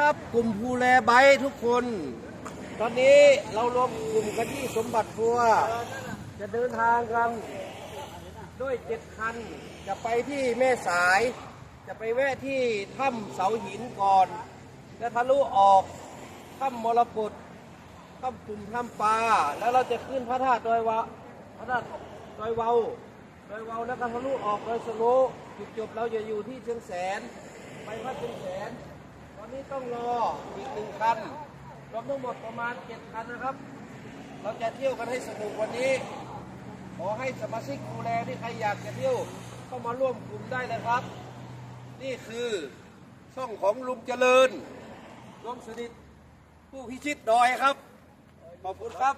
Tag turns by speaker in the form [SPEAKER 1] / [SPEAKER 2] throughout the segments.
[SPEAKER 1] ครับกลุ่มภูแลไบทุกคน ตอนนี้เรารวมกลุ่มกันที่สมบัติทัวร์จะเดินทางกันด้วยเจ็ดคัน จะไปที่แม่สาย จะไปแวะที่ถ้ำเสาหินก่อน แล้วทะลุออกถ้ำมรกตถ้ำกลุ่มถ้ำปลาแล้วเราจะขึ้นพระธาตุดอยวะพระธาตุดอยเวาดอยเวาแล้วก็ทะลุออกดอยสโลจุดจบเราจะอยู่ที่เชียงแสน ไปพระเชียงแสน ตอนนี้ต้องรออีกหนึ่งคันรวมทั้งหมดประมาณเจ็ดคันนะครับ เราจะเที่ยวกันให้สนุกวันนี้ ขอให้สมาชิกดูแลที่ใครอยากจะเที่ยวเข้ามาร่วมกลุ่มได้นะครับ นี่คือช่องของลุงเจริญรวมสนิทผู้พิชิตดอยครับ ขอบคุณครับ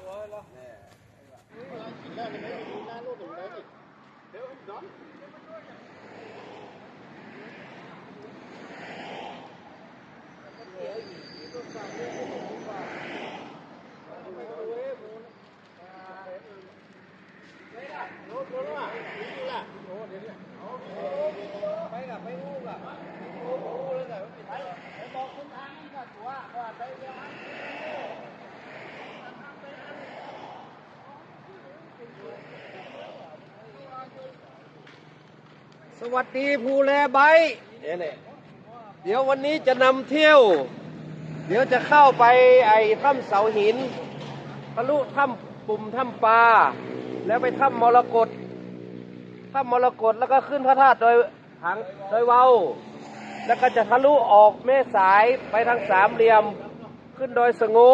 [SPEAKER 1] สวัสดีภูแลไบค์เนี่ย เดี๋ยววันนี้จะนำเที่ยว เดี๋ยวจะเข้าไปไอ้ถ้ำเสาหินทะลุถ้ำปุ่มถ้ำปลาแล้วไปถ้ำมรกตถ้ามรกตแล้วก็ขึ้นพระธาตุโดยทางโดยเว้าแล้วก็จะทะลุออกแม่สายไปทางสามเหลี่ยม ขึ้นโดยสงู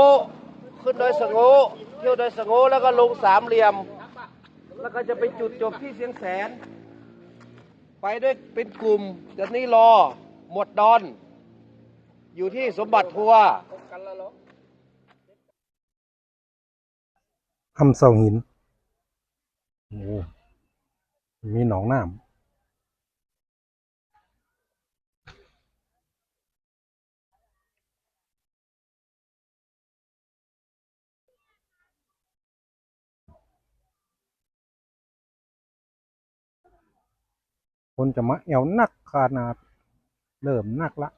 [SPEAKER 1] ขึ้นโดยสงูเที่ยวโดยสงูแล้วก็ลงสามเหลี่ยม แล้วก็จะไปจุดจบที่เสียงแสน ไปด้วยเป็นกลุ่มเดี๋ยวนี้รอ หมดดอน อยู่ที่สมบัติทัวร์
[SPEAKER 2] ทำเสาหินโอ้มีหนองน้ำคนจะมาแอวนักขนาด เริ่มนักละ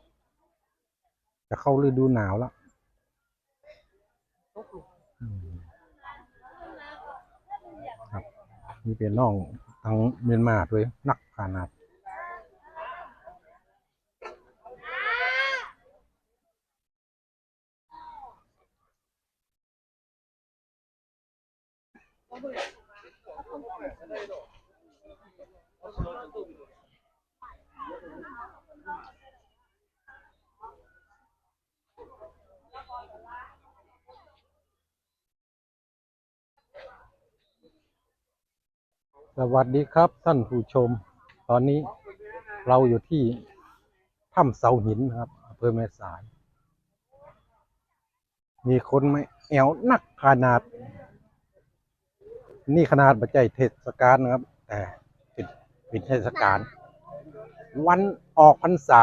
[SPEAKER 2] จะเข้าฤดูหนาวละอืมครับมีเป็นน้องทางเมียนมาด้วยนักขนาด สวัสดีครับท่านผู้ชม ตอนนี้เราอยู่ที่ถ้ำเสาหินนะครับอำเภอแม่สาย มีคนไม่แอวนักขนาด นี่ขนาดบัจจัยเทศกาลนะครับ แต่เป็นเป็นเทศกาลวันออกพรรษา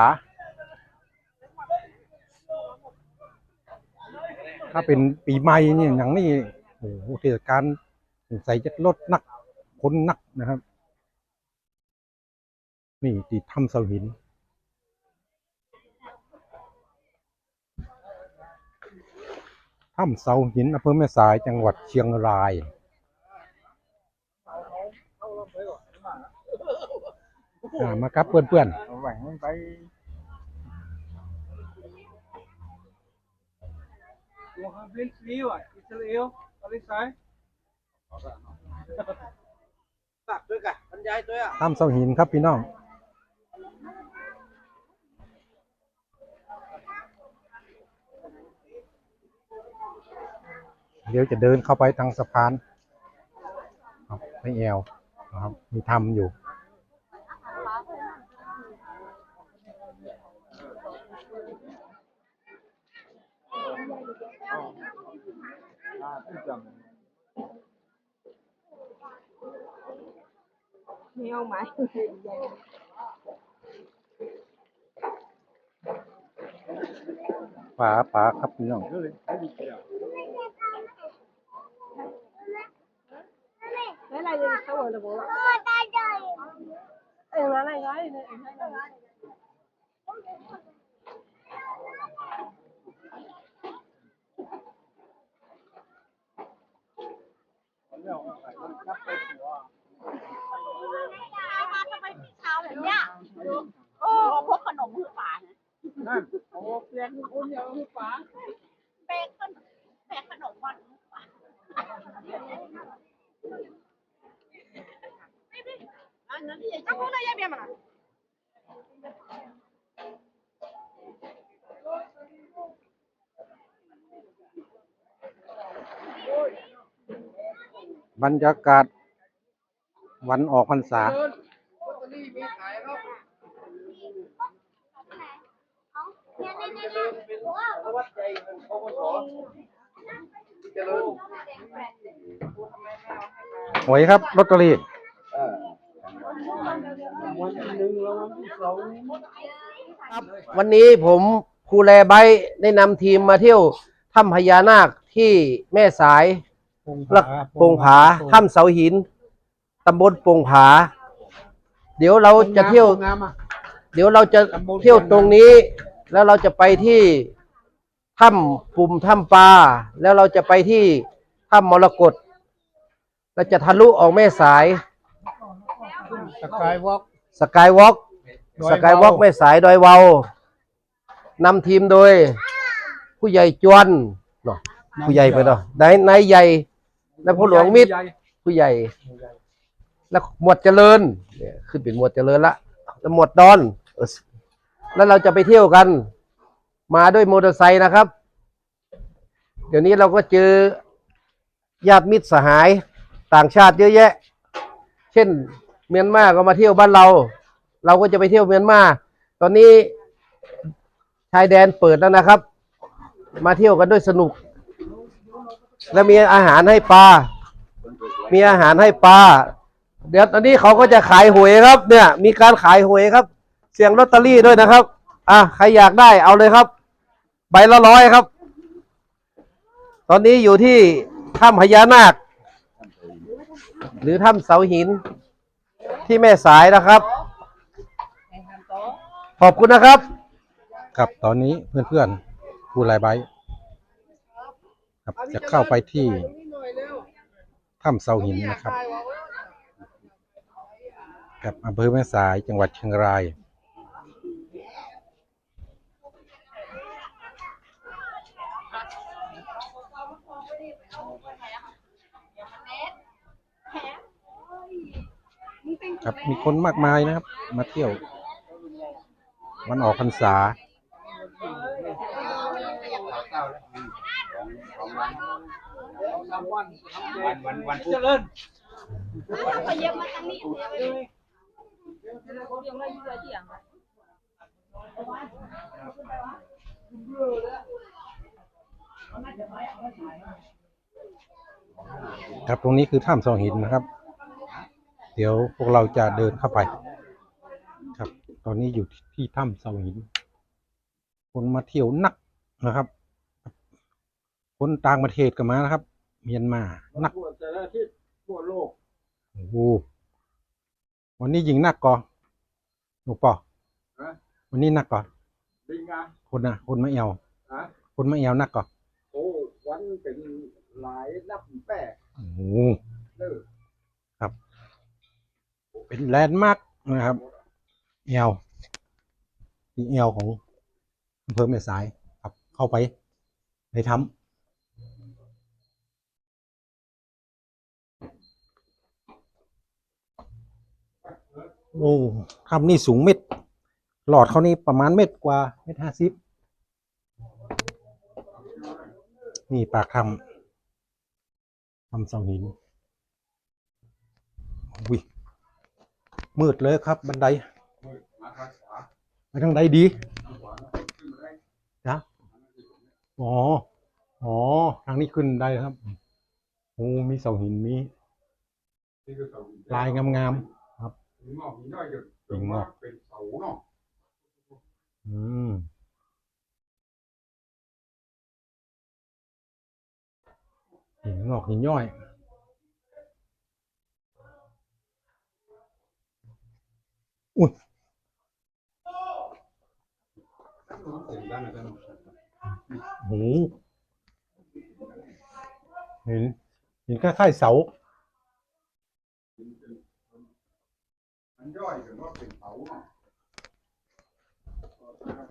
[SPEAKER 2] ถ้าเป็นปีใหม่เนี่ยอย่างนี้โอ้โหเทศกาลใส่จะลดนัก คนนักนะครับ นี่ที่ถ้ำเสาหิน ถ้ำเสาหินอำเภอแม่สายจังหวัดเชียงราย มาครับเพื่อน
[SPEAKER 3] แหว่งมันไปตัวฮับลิส ลีว่ะอิสราเอลปาเลสไตน์
[SPEAKER 1] ตักด้วยกันบรรยายด้วยอะ
[SPEAKER 2] ๆถ้ำเสาหินครับพี่น้องเดี๋ยวจะเดินเข้าไปทางสะพานไม่แอวนะครับมีทำอยู่
[SPEAKER 4] ไม่เอาไหม
[SPEAKER 2] ป๋าป๋าครับพี่น้อง
[SPEAKER 4] อะไรเลยเขาบอกเลย
[SPEAKER 5] บอกว่าเอออะไรไงเนี่
[SPEAKER 4] ยเอง
[SPEAKER 3] ไรครับไปหัว
[SPEAKER 5] เช้าแบบเนี้ยโอ้พวกขนมมือฝานะ
[SPEAKER 3] นั่นโอ้เปลี่ยนคนอย่างนี้ป๋า
[SPEAKER 5] เบขนมเบขนมวันมือฝาอันนั้นที่จะพูดอะไรยังไงมา
[SPEAKER 2] บรรยากาศวันออกพรรษา
[SPEAKER 1] วัดใจเงินพกสเจริญ
[SPEAKER 2] หวยครับลอตเตอรี่
[SPEAKER 3] วันที่หนึ่งแล้ววันที่สอง
[SPEAKER 1] ครับวันนี้ผมครูแลไบได้นำทีมมาเที่ยวถ้ำพญานาคที่แม่สายลักโป่งผาถ้ำเสาหินตำบลโป่งผา เดี๋ยวเราจะเที่ยว
[SPEAKER 3] งามอะ
[SPEAKER 1] เดี๋ยวเราจะเที่ยวตรงนี้ แล้วเราจะไปที่ถ้ำปุ่มถ้ำปลาแล้วเราจะไปที่ถ้ำมรกตเราจะทะลุออกแม่สาย
[SPEAKER 3] สกายวอล์ก
[SPEAKER 1] สกายวอล์ก
[SPEAKER 3] ดอย
[SPEAKER 1] สกายวอล์ก
[SPEAKER 3] เว้า
[SPEAKER 1] แม่สายดอยเวานำทีมโดย ผู้ใหญ่จวนเนาะผู้ใหญ่ไปเนาะนายนายใหญ่และผู้หลวงมิตรผู้ใหญ่ แล้วหมวดเจริญเนี่ยขึ้นเป็นหมวดเจริญละแล้วหมวดดอน แล้วเราจะไปเที่ยวกัน มาด้วยมอเตอร์ไซค์นะครับ เดี๋ยวนี้เราก็เจอญาติมิตรสหายต่างชาติเยอะแยะ เช่นเมียนมาก็มาเที่ยวบ้านเรา เราก็จะไปเที่ยวเมียนมาตอนนี้ชายแดนเปิดแล้วนะครับ มาเที่ยวกันด้วยสนุก และมีอาหารให้ปลา มีอาหารให้ปลา เดี๋ยวตอนนี้เขาก็จะขายหวยครับ เนี่ย มีการขายหวยครับ เสียงลอตเตอรี่ด้วยนะครับ อะใครอยากได้เอาเลยครับ ใบละร้อยครับ ตอนนี้อยู่ที่ถ้ำพญานาค หรือถ้ำเสาหิน ที่แม่สายนะครับ ขอบคุณนะครับ
[SPEAKER 2] ครับตอนนี้เพื่อนๆผู้ไลายใบครับจะเข้าไปที่ถ้ำเสาหินนะครับ กับอำเภอแม่สายจังหวัดเชียงราย ครับมีคนมากมายนะครับ มาเที่ยววันออกพรรษา
[SPEAKER 3] วันวันวันเจริญ
[SPEAKER 2] ครับตรงนี้คือถ้ำเสาหินนะครับ เดี๋ยวพวกเราจะเดินเข้าไป ครับ ตอนนี้อยู่ที่ถ้ำเสาหิน คนมาเที่ยวนักนะครับ คนต่างประเทศก็มานะครับ เมียนมานัก
[SPEAKER 3] ทั่วแต่ละที่ทั่วโลก
[SPEAKER 2] โอ้โห วันนี้ยิงนักก่อนหนูปอ
[SPEAKER 3] ฮะ
[SPEAKER 2] วันนี้นักก่อน
[SPEAKER 3] ดีงาม
[SPEAKER 2] คนนะคนมาเอว
[SPEAKER 3] ฮะ
[SPEAKER 2] คนมาเอวนักก่อน
[SPEAKER 3] โอ้วันเป็นหลายนับแปด
[SPEAKER 2] โอ้โห
[SPEAKER 3] เด้อ
[SPEAKER 2] เป็นแลนด์มาร์กนะครับเอวที่เอวของอำเภอแม่สายครับเข้าไปในถ้ำ โอ้ถ้ำนี่สูงเม็ด หลอดเขานี่ประมาณเม็ดกว่าเม็ดห้าสิบนี่ปากถ้ำถ้ำเสาหินอุ้ยมืดเลยครับบันไดไปทางใดดีนะอ๋อ อ๋อ ทางนี้ขึ้นได้ครับ โอ้ มีเสาหินมีลายงามๆ ครับ
[SPEAKER 3] หินงอกหินย่อยอยู่
[SPEAKER 2] หินงอก
[SPEAKER 3] เป็นเสาเนาะ
[SPEAKER 2] อื มหินงอกหินย่อยอุ้ยโหเห็นเห็นคล้ายๆเสา
[SPEAKER 6] มันย่อยถึงว่าเป็นเสาเนาะ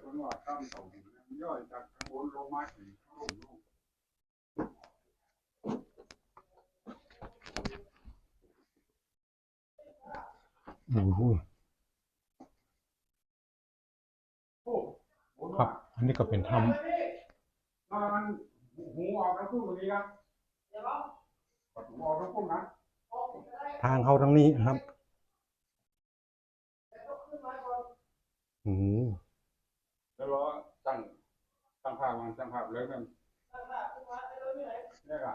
[SPEAKER 6] คนว่าตั้งเสาหินมันย่อยจากข้างบนลงมาถึงข้างบนลง
[SPEAKER 2] โอ้โห
[SPEAKER 6] โอ้โห
[SPEAKER 2] ครับ อันนี้ก็เป็นถ้
[SPEAKER 6] มันหูออกทั้งคู่ตรงนี้ครับประตูออกทั้งคู่นะำ
[SPEAKER 2] ทางเข้าทางนี้นะครับ อืม
[SPEAKER 6] แล้วเราตั้งตั้งภาพมันตั้งภาพเลยกันเนี่ยอะ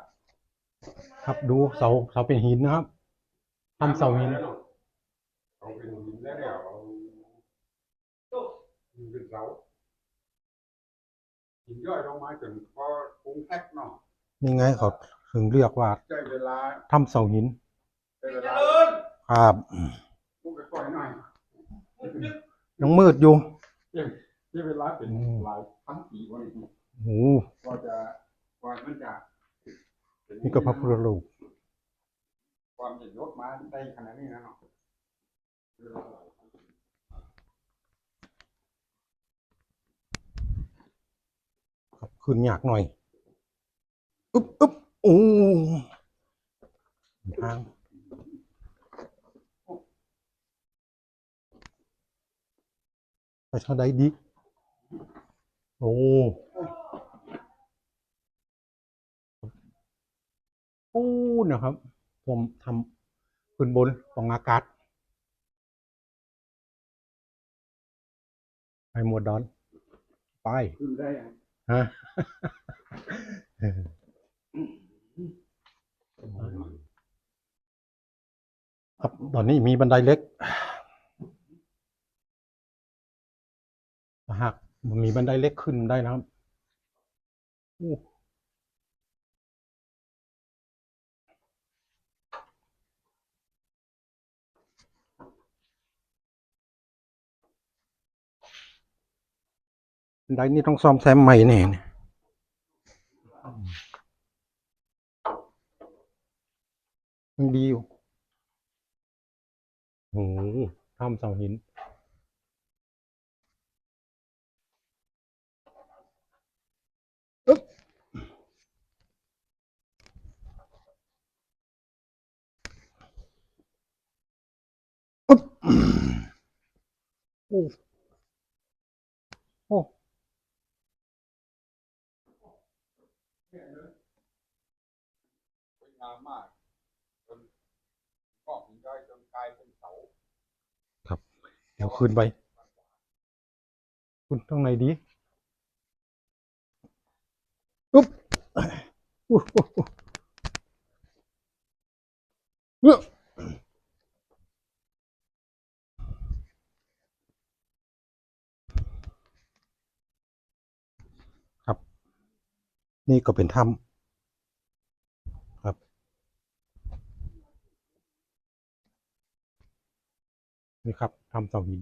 [SPEAKER 2] ครับดูเสาเสาเป็นหินนะครับทำเสาหิน
[SPEAKER 6] เอาเป็นหินแล้วเนี่ยเอาเป็นเสาหินย่อยลงมาจนพอปรุงแพ็กเนาะ
[SPEAKER 2] นี่ไงเขาถึงเรียกว่า
[SPEAKER 6] ใช้เวลา
[SPEAKER 2] ทำเสาหิน
[SPEAKER 6] ใช้เวลา
[SPEAKER 2] ครับ
[SPEAKER 6] พูดไปก่อยหน่อย
[SPEAKER 2] ยังมืดอยู่
[SPEAKER 6] ใช้เวลาเป็น
[SPEAKER 2] อืม
[SPEAKER 6] หลายพันปีวันนี้
[SPEAKER 2] โอ้โห
[SPEAKER 6] ก็จะกว่ามันจะเป็
[SPEAKER 2] นี่ก็พระพุทธรูป
[SPEAKER 6] ความจะยกมาได้ขนาดนี้นะเนาะ
[SPEAKER 2] ครับขึ้นยากหน่อย อึ๊บอึ๊บโอ้ทางไป ทางใดดี โอ้โอ้นะครับ ผมทำขึ้นบนของอากาศไปหมวดดอน ไป
[SPEAKER 6] ขึ้นได้อะ
[SPEAKER 2] ฮะครับตอนนี้มีบันไดเล็ก หากมันมีบันไดเล็กขึ้นได้นะครับบันไดนี่ต้องซ่อมแซมใหม่แน่เนี่ยมันดีอยู่โอ้โหทำเสาหิน อึ๊บอึ๊บ โอ้โอ้
[SPEAKER 6] สวยงามมากจนก็หินย่อยจนกลายเป็นเสาครับ
[SPEAKER 2] เดี๋ยวขึ้นไปขึ้นตรงไหนดีอึ๊บอู้หูเอ้อค นี่ก็เป็นถ้ำครับ นี่ครับถ้ำเสาหิน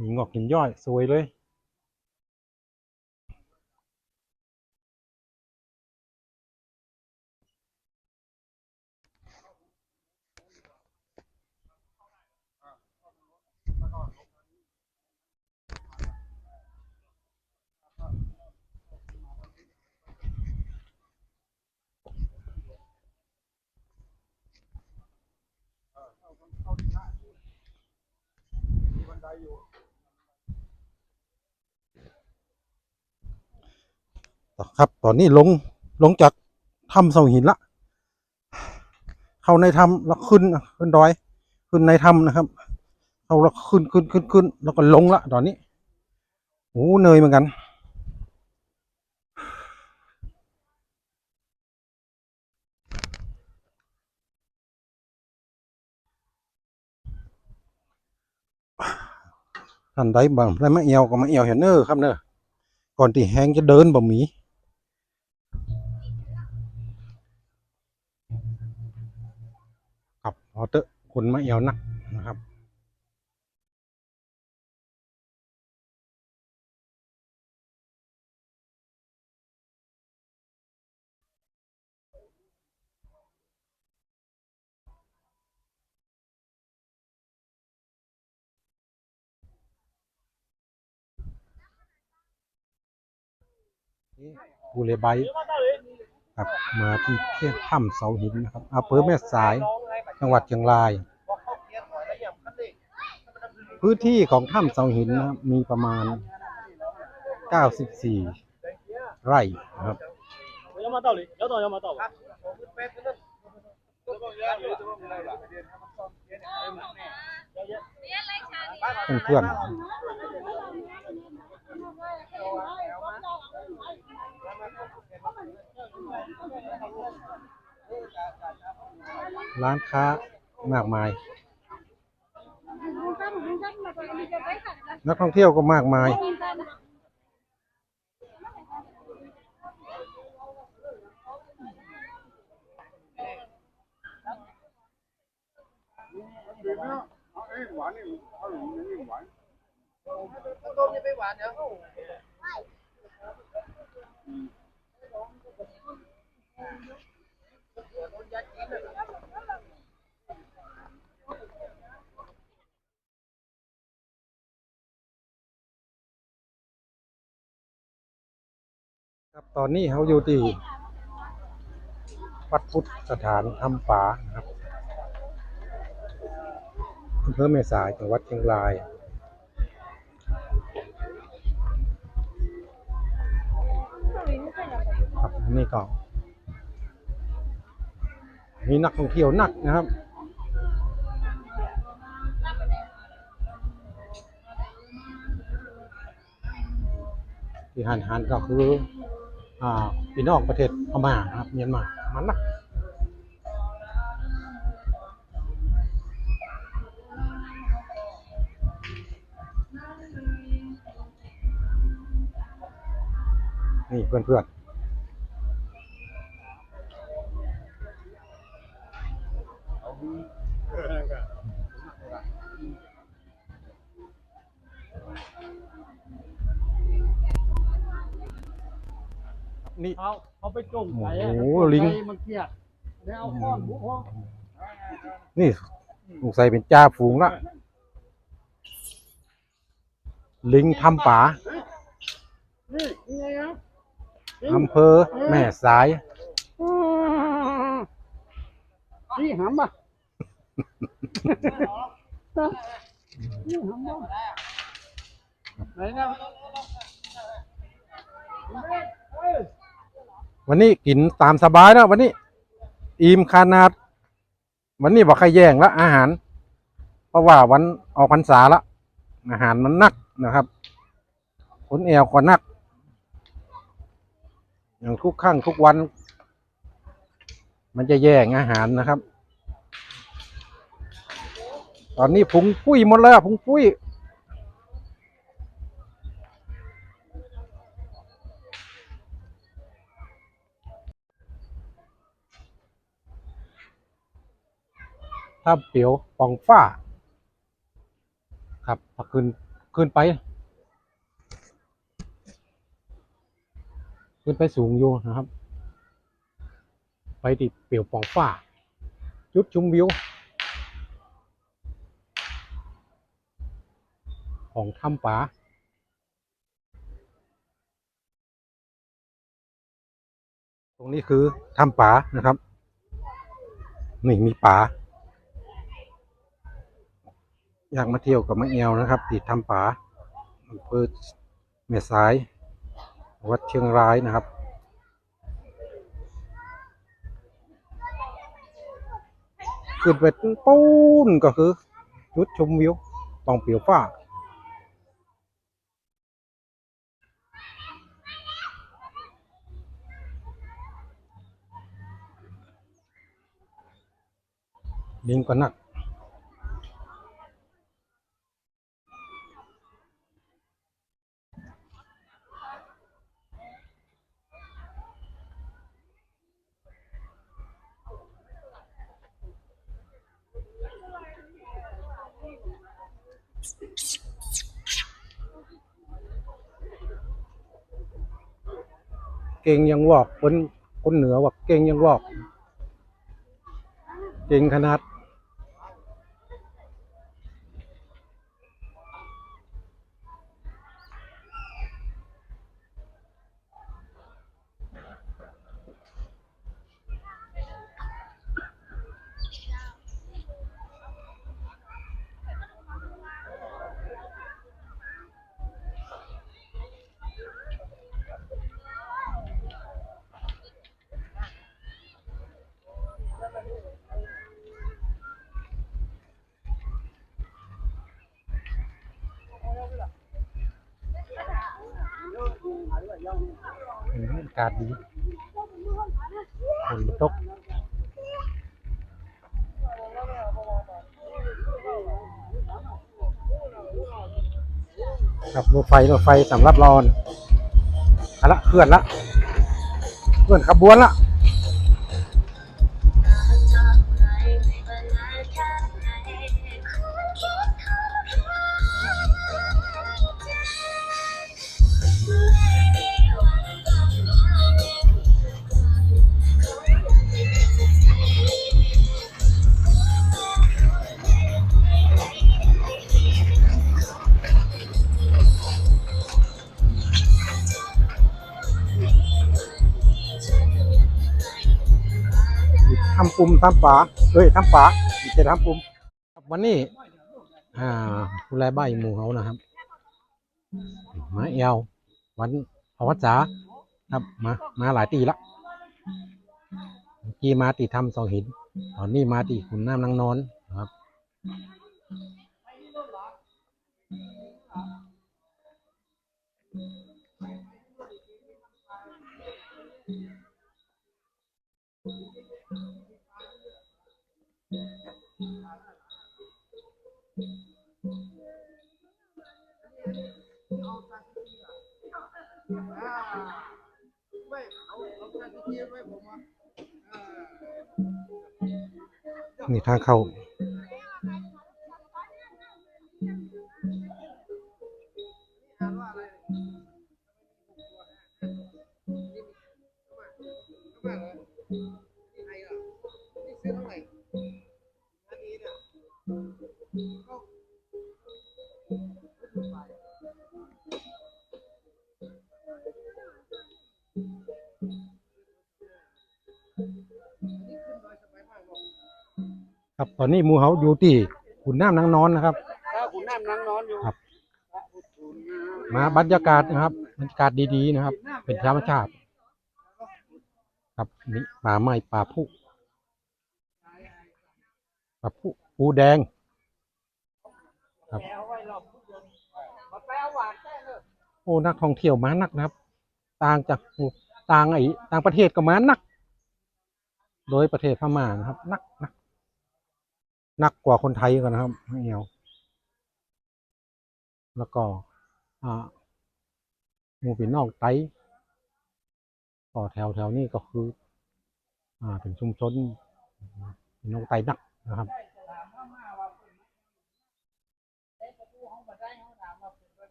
[SPEAKER 2] มีงอกหินย่อย สวยเลย ครับ ตอนนี้ลงลงจากถ้ำเสาหินละ เข้าในถ้ำแล้วขึ้นขึ้นดอย ขึ้นในถ้ำนะครับเข้าแล้วขึ้นขึ้นขึ้นขึ้นแล้วก็ลงละตอนนี้โอ้เหนื่อยเหมือนกัน ท่านได้บ่ได้มาเอวก็มาเอวเห็นเนอครับเนอก่อนที่แห้งจะเดินบะหมีครับพอเตอะคนมาเอวนัก ภูเลยไบครับมาที่เทียถ้ำเสาหินนะครับอำเภอแม่สายจังหวัดเชียงราย พื้นที่ของถ้ำเสาหินนะครับมีประมาณ 94 ไร่ครับเพื่อน ร้านค้ามากมาย นักท่องเที่ยวก็มากมาย อนนี้เขาอยู่ที่วัดพุทธสถานทำป่านะครับอำเภอแม่สายจังหวัดเชียงราย ครับนี่ก็มีนักท่องเที่ยวนักนะครับที่หันหันก็คือ พี่น้องประเทศพม่าครับเมียนมามันนักนี่เพื่อนๆ นี่
[SPEAKER 3] เอาเอาไปจุ่มไก่
[SPEAKER 2] โอ้โหลิง
[SPEAKER 3] มันเกลียดแล้วเอาข้อนบุกห้อง
[SPEAKER 2] นี่สงสัยเป็นจ่าฝูงละลิงทำป่า
[SPEAKER 3] นี่ยังไงครับ
[SPEAKER 2] อำเภอแม่สาย
[SPEAKER 3] นี่หำอะ นี่หำอะไหนนะ
[SPEAKER 2] วันนี้กินตามสบายแล้ววันนี้ อิ่มขนาด วันนี้บอกใครแย่งละอาหาร เพราะว่าวันออกพรรษาละอาหารมันนักนะครับคนแอวก็นัก อย่างทุกครั้งทุกวัน มันจะแย่งอาหารนะครับ ตอนนี้พุงปุ้ยหมดแล้วพุงปุ้ย ถ้าเปียวปองฟ้า ครับพอขึ้นขึ้นไป ขึ้นไปสูงอยู่นะครับ ไปติดเปียวปองฟ้า จุดชมวิว ของถ้ำป่าตรงนี้คือถ้ำป่านะครับ นี่มีป่า อยากมาเที่ยวกับมะเอวนะครับ ติดทำป่าอำเภอแม่สาย วัดเชียงรายนะครับ ขึ้นไปปูนก็คือจุดชมวิวปองเปียวฟ้าลิงก็นัก เก่งยังวอกคนคนเหนือว่าเก่งยังวอก เก่งขนาดากาศดีฝนตกครับรถไฟรถไฟสำหรับรอนอะละเคลื่อนละเคลื่อนขบวนละ ทำปุ่มทำฝาเอ้ยทำฝาไม่ใช่ทำปุ่มวันนี้ อ่าผู้แลบ้านหมู่เขานะครับมาเอววันออกพรรษาครับมามาหลายตีละเมื่อกี้มาตีทำเสาหิน ตอนนี้มาตีขุนน้ำนางนอนครับนี่ทางเข้าครับตอน นี้หมูเฮาอยู่ที่ขุนน้ำนางนอนนะครับ
[SPEAKER 1] ถ้าคุณน้ำนั่งนอนอยู่
[SPEAKER 2] ครับ มาบรรยากาศนะครับบรรยากาศดีๆนะครับ เป็นธรรมชาติ ครับนี่ป่าไม้ป่าพุป่าพุปูแดง ครับโอ้นักท่องเที่ยวมานักนะครับ ต่างจากต่างไอ้ต่างประเทศก็มานัก โดยประเทศพม่านะครับ นักนัก นักกว่าคนไทยกันนะครับไม่เอาแล้วก็อ่าหมู่พี่น้องไต้ก็แถวแถวนี้ก็คือ อ่าเป็นชุมชนพี่น้องไต้นักนะครับ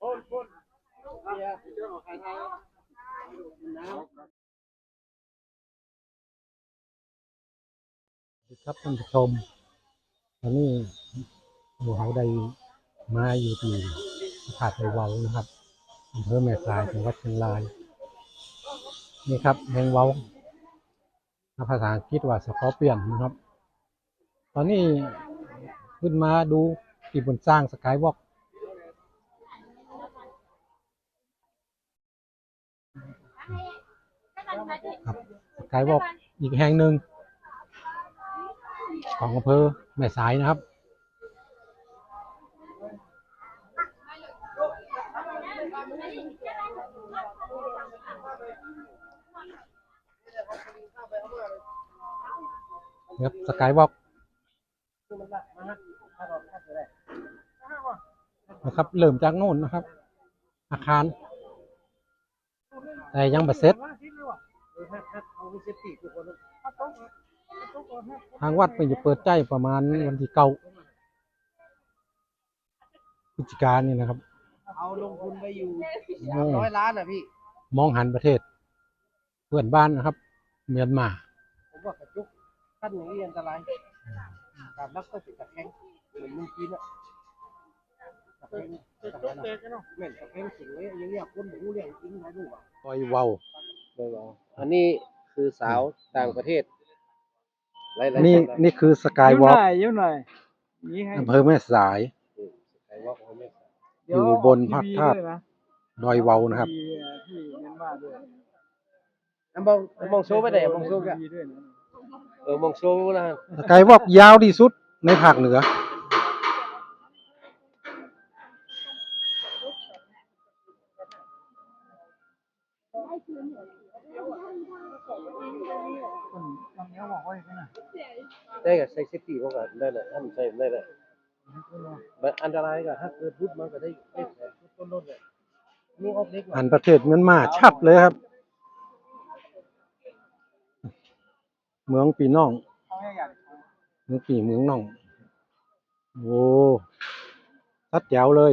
[SPEAKER 2] สวัสดี ครับท่านผู้ชม ตอนนี้หมู่เขาไดมาอยู่ที่ผาดไทเวานะครับอำเภอแม่สายจังหวัดเชียงราย นี่ครับแมงเวาภาษาอังกฤษว่าสกอร์เปียนนะครับ ตอนนี้ขึ้นมาดูที่บนสร้างสกายวอล์กครับสกายวอล์กอีกแห่งหนึ่ง ของอำเภอแม่สายนะครับ ครับสกายวอล์กนะครับ เริ่มจากโน่นนะครับ อาคาร แต่ยังไม่เสร็จ ทางวัดเพิ่งจะเปิดใจประมาณวันที่เก้าพฤศจิกายนนี่นะครับ
[SPEAKER 1] เอาลงทุนไปอยู่
[SPEAKER 2] โอ้
[SPEAKER 1] ร้อยล้านอะพี่
[SPEAKER 2] มองหันประเทศ เพื่อนบ้านนะครับ เมียนมา
[SPEAKER 1] ผมว่ากระจุกขั้นอย่างนี้อันตรายการรับก็ติดตะแคงเหมือนมึงกินอะตะแคงตะแคงนะแม่นตะแคงสิงไว้ยังเรียกคนหมูเลี้ยงกินไหมลูกอะ
[SPEAKER 2] ปล่อยเว้า
[SPEAKER 1] อันนี้คือสาวต่างประเทศ หลายๆ
[SPEAKER 2] นี่
[SPEAKER 1] จังหวัด
[SPEAKER 2] นี่คือสกายวอล์ก
[SPEAKER 3] ยิ้มหน่อยยิ้มหน่อย
[SPEAKER 2] อำเภอแม่สาย
[SPEAKER 1] ใครว่าเขาไม่ใส่
[SPEAKER 2] อยู่บนพระธาตุ ดอยเว้านะครับ
[SPEAKER 3] ที่ที่เมียนมาด้วย
[SPEAKER 1] น้ำมองน้ำมองโซ่ไปไหนมองโซ่กะ
[SPEAKER 3] ด้วยนะ
[SPEAKER 1] เออมองโซ่นะ
[SPEAKER 2] สกายวอล์กยาวที่สุดในภาคเหนือ
[SPEAKER 1] ได้กับใส่เซฟตี้ก็ได้แหละอันใส่ได้แหละอันตรายก็ถ้าเกิดรุดมันก็ได้ต้นต้นเนี่ยนี่ออฟเล็ก
[SPEAKER 2] อันประเทศเมียนมาชัดเลยครับ เมืองปีน้อง
[SPEAKER 3] เมือ
[SPEAKER 2] งปีเมืองน้อง โอ้ชัดแจ๋วเลย